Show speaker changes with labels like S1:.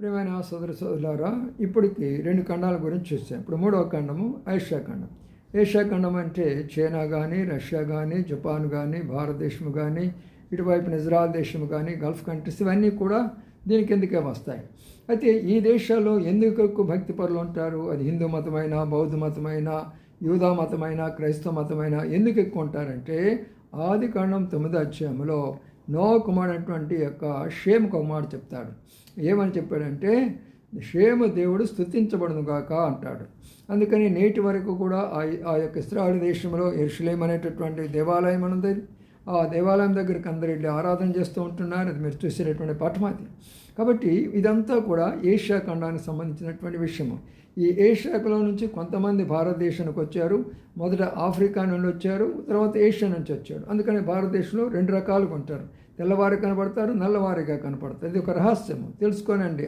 S1: ప్రియమైన సోదర సోదరులారా ఇప్పటికి రెండు ఖండాల గురించి చూసాం. ఇప్పుడు మూడవ ఖండము ఏషియా ఖండం. ఏషియా ఖండం అంటే చైనా కానీ రష్యా కానీ జపాన్ కానీ భారతదేశం కానీ ఇటువైపు ఇజ్రాయల్ దేశం కానీ గల్ఫ్ కంట్రీస్ ఇవన్నీ కూడా దీని కిందకే వస్తాయి. అయితే ఈ దేశాల్లో ఎందుకు ఎక్కువ భక్తి పరులు ఉంటారు? అది హిందూ మతమైన బౌద్ధ మతమైన యూదా మతమైన క్రైస్తవ మతమైన ఎందుకు ఎక్కువ ఉంటారంటే ఆది కాండం తొమ్మిదో అధ్యాయంలో నో కుమారుడైనటువంటి యొక్క షేమ్ కుమారుడు చెప్తాడు. ఏమని చెప్పాడంటే క్షేమ దేవుడు స్థుతించబడును గాక అంటాడు. అందుకని నేటి వరకు కూడా ఆ ఆ యొక్క ఇస్రాయల్ దేశంలో ఎరుషులేం అనేటటువంటి దేవాలయం ఉన్నది ఆ దేవాలయం దగ్గరికి అందరు వెళ్ళి ఆరాధన చేస్తూ ఉంటున్నారు. అది మీరు చూసేటటువంటి పాఠం అది. కాబట్టి ఇదంతా కూడా ఏషియా ఖండానికి సంబంధించినటువంటి విషయము. ఈ ఏషియాకులో నుంచి కొంతమంది భారతదేశానికి వచ్చారు. మొదట ఆఫ్రికా నుండి వచ్చారు. తర్వాత ఏషియా నుంచి వచ్చారు. అందుకని భారతదేశంలో రెండు రకాలుగా ఉంటారు. తెల్లవారు కనబడతారు నల్లవారిగా కనపడతారు. ఇది ఒక రహస్యము. తెలుసుకోనండి.